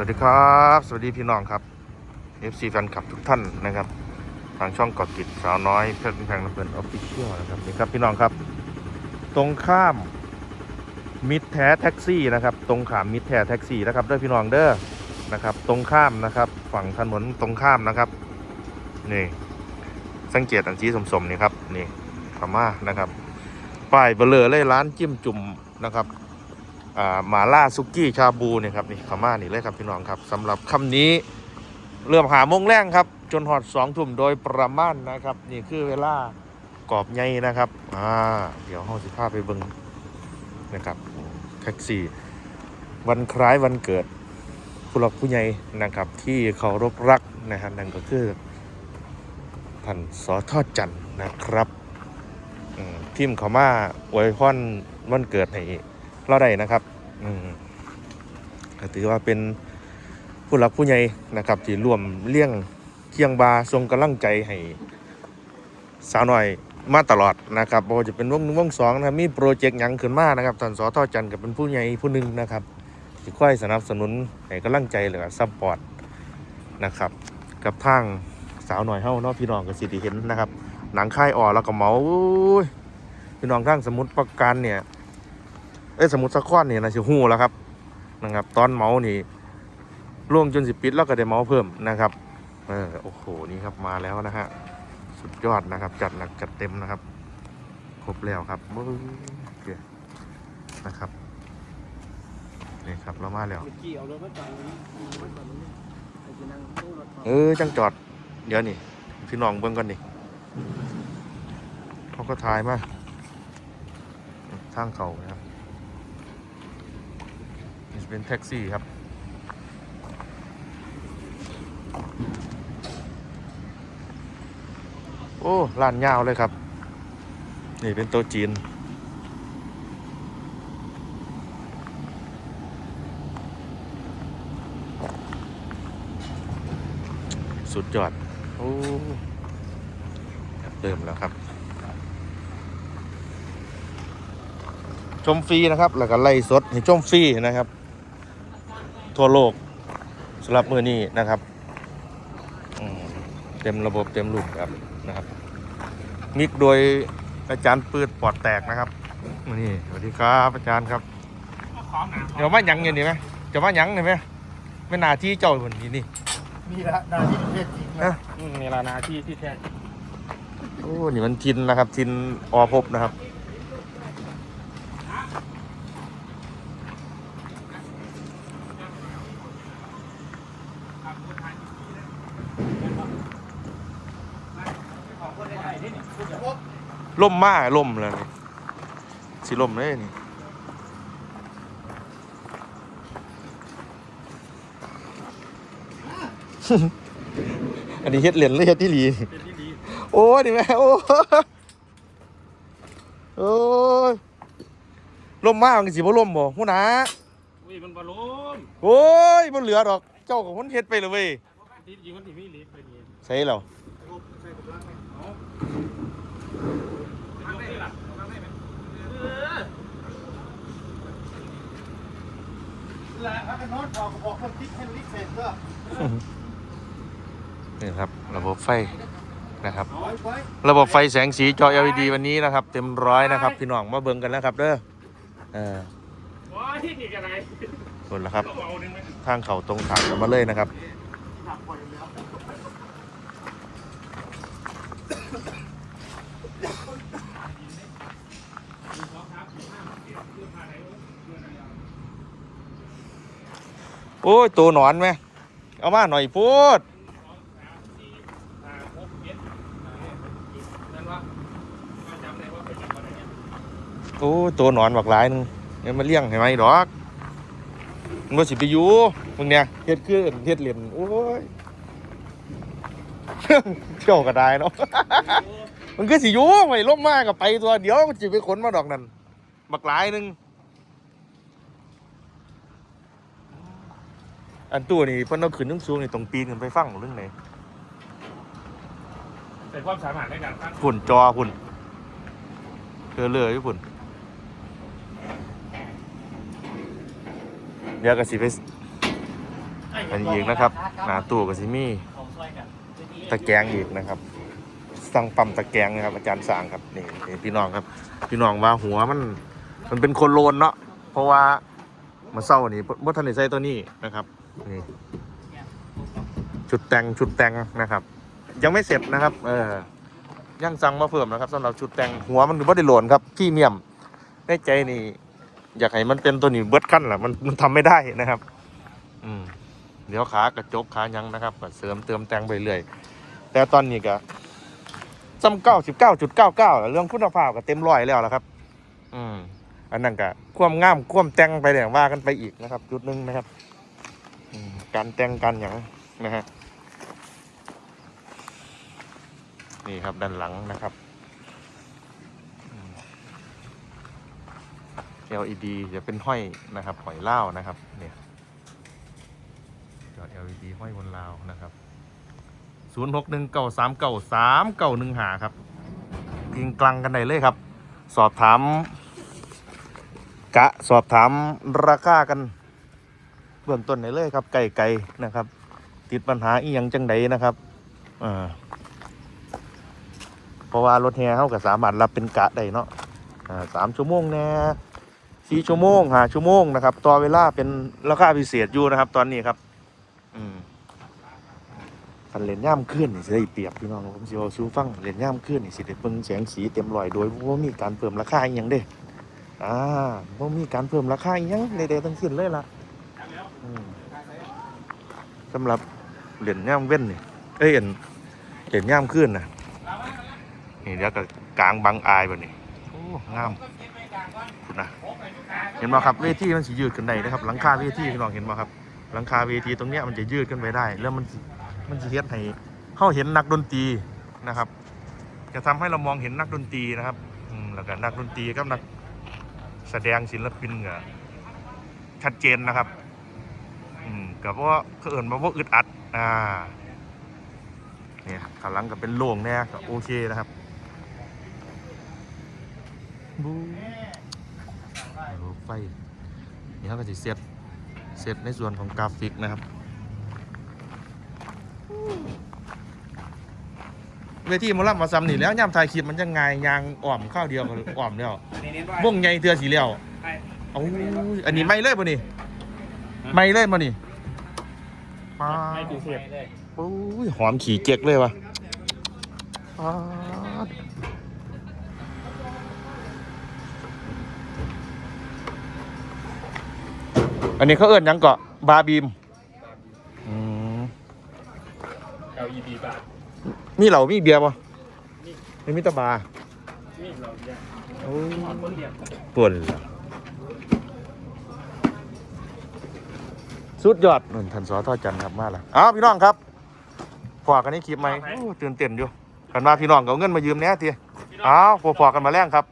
วัสดีครับ สวัสดีพี่น้องครับ FC แฟนคลับทุกท่านนะครับ ทางช่องกอดกิจสาวน้อยเพชรแพงน้ำเพลินออฟฟิเชียลนะครับนี่ครับพี่น้องครับ ตรงข้ามมิตรแท้แท็กซี่นะครับ ตรงข้ามมิตรแท้แท็กซี่นะครับเด้อพี่น้องเด้อนะครับ ตรงข้ามนะครับ ฝั่งถนนตรงข้ามนะครับนี่สังเกตอันชี้สมๆนี่ครับนี่ขม่านะครับป้ายเบลอเลยร้านจิ้มจุ่มนะครับ หมาล่าซุกี้ชาบูเนี่ยครับนี่ขม่านี่เลยครับพี่น้องครับสำหรับคำนี้เริ่มหามงแรงครับ จนหอดสองทุ่มโดยประมาณนะครับ นี่คือเวลากรอบใหญ่นะครับอ่าเดี๋ยวห้องสิภาพไปเบิงนะครับแท็กซี่ วันคล้ายวันเกิดผู้หลักผู้ใหญ่นะครับ ที่เคารพรักนะครับนั่นก็คือท่านสอทอดจันนะครับอืมพิมพ์เขามาอวยพรวันเกิดให้ เราได้นะครับอืมก็ถือว่าเป็นผู้หลักผู้ใหญ่นะครับที่ร่วมเลี้ยงเคียงบาทรงกำลังใจให้สาวหน่อยมาตลอดนะครับบ่ว่าจะเป็นวงหนึ่งวงสองนะครับมีโปรเจกต์หยังขึ้นมานะครับท่านสอทอจันทร์ก็เป็นผู้ใหญ่ผู้หนึ่งนะครับที่ค่อยสนับสนุนให้กำลังใจหรือซัพพอร์ตนะครับกับทางสาวหน่อยเฮาเนาะพี่น้องก็สิได้เห็นนะครับ หนังค่ายอ่อแล้วก็เมาอุ้ยพี่น้องทางสมุทรปราการเนี่ย เอ้ยสมุทรสาครนี่นะสิฮู้แล้วครับนะครับ ตอนเมานี่ล่วงจนสิปิดแล้วก็ได้เมาเพิ่มนะครับเออโอ้โหนี่ครับมาแล้วนะฮะสุดยอดนะครับ จัดหนักจัดเต็มนะครับ ครบแล้วครับโอ้ยโอเคนะครับนี่ครับเรามาแล้วเออารถมาจอดตรงนี้เอารถมาจอดตรงนี้ไอ้ที่นั่งตู้รถเออจังจอด เดี๋ยวนี่พี่น้องเบิ่งก่อนนี่เขาก็ทายมาทางเขานะครับ เป็นแท็กซี่ครับ โอ้ร้านยาวเลยครับ นี่เป็นโต๊ะจีน สุดยอด โอ้เริ่มแล้วครับชมฟรีนะครับ แล้วก็ไล่สดให้ชมฟรีนะครับ ทั่วโลกสำหรับมือนี้นะครับอืมเต็มระบบเต็มรูปแบบนะครับ มิกโดยอาจารย์ปืดปอดแตกนะครับนี่สวัสดีครับอาจารย์ครับเดี๋ยวว่าหยังเงี้ยนี่ไหมจะว่าหยังเห็นไหมไม่นาที่เจ้าคนนี้นี่นี่ละนาที่ประเทศจริงเอ้าอืมนี่ละนาที่ที่แท้โอ้นี่มันทินนะครับทินอภพนะครับ ล่มมากล่มเลยนี่สิล่มเลยนี่อันนี้เฮ็ดเหรียญหรือเฮ็ดที่หลี เป็นที่ดีโอ้ยนี่แม่โอ้ยโอ้ยล่มมากมันสิบ่ล่มบ่หูหนาอุ้ยมันบอลลูนโอ้ยบ่เหลือดอก เจ้าของมันเฮ็ดไปเลยเว้ยที่จริงมันที่มีเล็กไปนี่ใช่แล้วใส่กำลังไหมเอาทางได้ล่ะทางได้ไหมเออ และถ้าเป็นโน้ตบอกบอกคนติ๊กให้ลิกเสร็จก็นี่ครับ ระบบไฟนะครับเอาไว้ไว้ระบบไฟแสงสีจอ LED วันนี้นะครับ เต็มร้อยนะครับ พี่น้องมาเบิ่งกันแล้วครับเด้อเออว้ายนี่กันไหนคนละครับต้องเอาหนึ่งไหมทางเขาตรงทางกันมาเลยนะครับ ถักปล่อยแล้ว โอ้ยตัวหนอนไหมเอามาหน่อยพูดโอ้ตัวหนอนบักหลายหนึงเดี๋ยมาเลี้ยงให้ไหมดอกมันบ่สิไปอยู่มึงเนี่ยเฮ็ดคือเฮ็ดเหรียญโอ้ยเที่ยวก็ได้เนาะมันคือสิอยู่ไว้ล่มมากกับไปตัวเดี๋ยวมันสิไปขนมาดอกนั่นบักหลายหนึง อันตัวนี่เพิ่นเอาขึ้นสูงๆนี่ต้องปีนขึ้นไปฟังเรื่องไหนเป็นความสามารถในการตั้งฝุ่นจอฝุ่นเธอเลยอยู่ฝุ่นเดี๋ยวก็สิไปอันนี้อีกนะครับหนาตู้กับซิมี่ของช่วยกันตะแกรงอีกนะครับ สั่งปั๊มตะแกรงนะครับ อาจารย์สั่งครับนี่นี่พี่น้องครับ พี่น้องว่าหัวมัน มันเป็นโคนโลนเนาะเพราะว่ามาเศร้านี่บ่ทันได้ใส่ตัวนี้นะครับ นี่ชุดแต่งชุดแต่งนะครับ ยังไม่เสร็จนะครับ เออยังสั่งมาเพิ่มนะครับสำหรับชุดแต่งหัวมันบ่ได้หลนครับพี่เมียมในใจนี่ อยากให้มันเป็นตัวนี้เบิดขั้นแหละมันมันทำไม่ได้นะครับ อืมเดี๋ยวขากระจกขายังนะครับก็เสริมเติมแต่งไปเรื่อยแต่ตอนนี้ก็ซ้ำเก้าสิบเก้าจุดเก้าเก้าเรื่องคุณภาพก็เต็มร้อยแล้วละครับ อืมอันนั้นก็ความงามความแต่งไปอย่างว่ากันไปอีกนะครับ จุดหนึ่งนะครับ การแต่งกันอย่างนะฮะนี่ครับด้านหลังนะครับ LED จะเป็นห้อยนะครับหอยเล่าวนะครับเนี่ยจอ LED ห้อยบนราวนะครับศูนย์หกหนึ่งเก้าสามเก้าสามเก้าหนึ่งหาครับยิงกลังกันได้เลยครับ สอบถาม กะสอบถามราคากัน เบื้องต้นได้เลยครับไก่ไก่นะครับ ติดปัญหาอีหยังจังใดนะครับอ่าเพราะว่ารถแฮเขาก็สามารถรับเป็นกะได้เนาะอ่าสามชั่วโมงแน่สี่ชั่วโมงห้าชั่วโมงนะครับต่อเวลาเป็นราคาพิเศษอยู่นะครับ ตอนนี้ครับ อืมันเลนย่ามขึ้นนี่สิได้เปรียบพี่น้องผมสิเอาซูฟังเลนย่ามขึ้นนี่สิได้เบิ่งแสงสีเต็มรอยโดยว่ามีการเพิ่มราคาอีหยังเด้อ่าบ่มีการเพิ่มราคาอีหยังใดๆทั้งสิ้นเลยล่ะ สำหรับเหรียญย่ามเว้นนี่เอ้ยเหรียญเหรียญย่ามขึ้นนะนี่เดี๋ยวก็กลางบางอายบ่นี่โอ้งามคุณนะเห็นบ่ครับเวทีมันสิยืดขึ้นได้นะครับ หลังคาเวทีพี่น้องเห็นบ่ครับหลังคาเวทีตรงเนี้ยมันจะยืดขึ้นไปได้ แล้วมันมันจะเฮ็ดให้เฮาเห็นนักดนตรีนะครับ จะทำให้เรามองเห็นนักดนตรีนะครับอืมแล้วก็นักดนตรีกับนักแสดงศิลปินก็ชัดเจนนะครับ กับว่าเขาเอิ่นมาว่าอึดอัด อ่าเนี่ยข้างหลังก็เป็นโล่งแน่ก็โอเคนะครับบูรถไฟนี่เขาก็จะเซตเซตในส่วนของกราฟิกนะครับเวทีหมอลำมาซ้ำนี่แล้วย่ำถ่ายคลิปมันจะไงายยางอ่อมข้าวเดียวก็อ่อมแล้วนี่เน้นว่าวงใหญ่เตือสีเหลียวใช่เอาอันนี้ไม่เลยป่ะนี่ไม่เลยป่ะนี่ ปาไม่ดูเสียเลยโอ้ยหอมขี่เจ๊กเลยวะปาดอันนี้เขาเอิ้นหยังเกาะบาบีมอืม LED บาทมีเหล่ามีเบียร์ป่ะไม่มีแตะบาร์นี่เราเนี่ยโอ้ยต้นเดียว ปวนล่ะ สุดยอดนุ่นทันสอทอจันทร์ครับมาแล้วอ้าวพี่น้องครับพอกันนี้คลิปไหมโอ้ตื่นเต้นอยู่กันมาพี่น้องก็เอาเงินมายืมแน่ทีอ้าวพอๆกันมาแล้งครับ